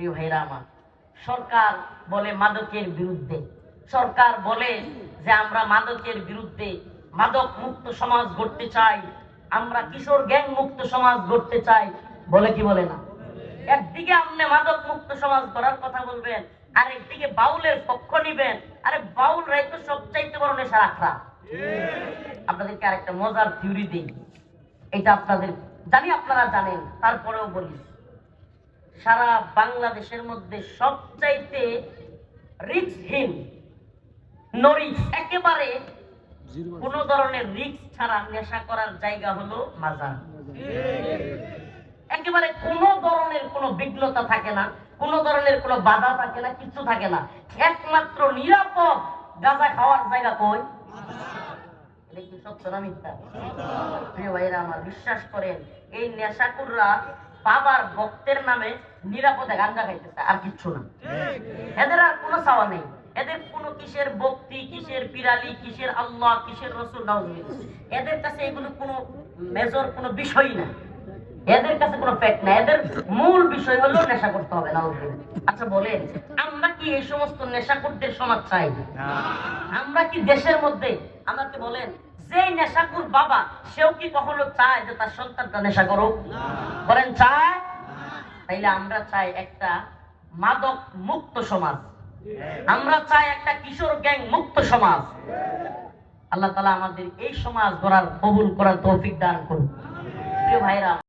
প্রিয় ভাইরা আমার, সরকার বলে মাদকের বিরুদ্ধে। সরকার বলে যে আমরা মাদকের বিরুদ্ধে মাদক মুক্ত সমাজ গড়তে চাই, আমরা কিশোর গ্যাং মুক্ত সমাজ গড়তে চাই, বলে কি বলে না? একদিকে আপনি মাদক মুক্ত সমাজ গড়ার কথা বলবেন আর একদিকে বাউলের পক্ষ নিবেন, আরে বাউল রাই তো সবচাইতে বড় নেশা রাখরা আপনাদেরকে আরেকটা মজার থিওরি দিই, এটা আপনাদের, জানি আপনারা জানেন, তারপরেও বলি। সারা বাংলাদেশের মধ্যে সবচাইতে রিক্সহীন নরিক্স একেবারে কোন ধরনের রিক্স ছাড়া নেশা করার জায়গা হলো মাজার। একেবারে কোন ধরনের কোনো বিঘ্নতা থাকে না কোন ধরনের কোনো বাধা থাকে না কিছু থাকে না। একমাত্র নিরাপদ গাঁজা খাওয়ার জায়গা কই? এটা কি সত্য না মিথ্যা? প্রিয় ভাইরা আমার বিশ্বাস করেন এই নেশাকুররা বাবার ভক্তের নামে নিরাপদে গাঞ্জা খাইতেছে আর কিচ্ছু না। এদের আর কোনো চাওয়া নেই। এদের কোনো কিসের ভক্তি কিসের পিরালি কিসের আল্লাহ কিসের রসুল এদের কাছে এগুলো কোনো মেজর কোনো বিষয় না। এদের কাছে কোনো ফ্যাক্ট না। এদের মূল বিষয় হলো নেশা করতে হবে নাউজুবিল্লাহ। আচ্ছা বলেন আমরা কি এই সমস্ত নেশাকুরদের সমাজ চাই? আমরা কি দেশের মধ্যে আমাকে বলেন যে নেশাকুর বাবা সেও কি কখনো চায় যে তার সন্তানটা নেশা করুক? বলেন চায় তাইলে আমরা চাই একটা মাদক মুক্ত সমাজ। আমরা চাই একটা কিশোর গ্যাং মুক্ত সমাজ। আল্লাহ তালা আমাদের এই সমাজ গড়ার, কবুল করার তৌফিক দান করুন। প্রিয় ভাইরা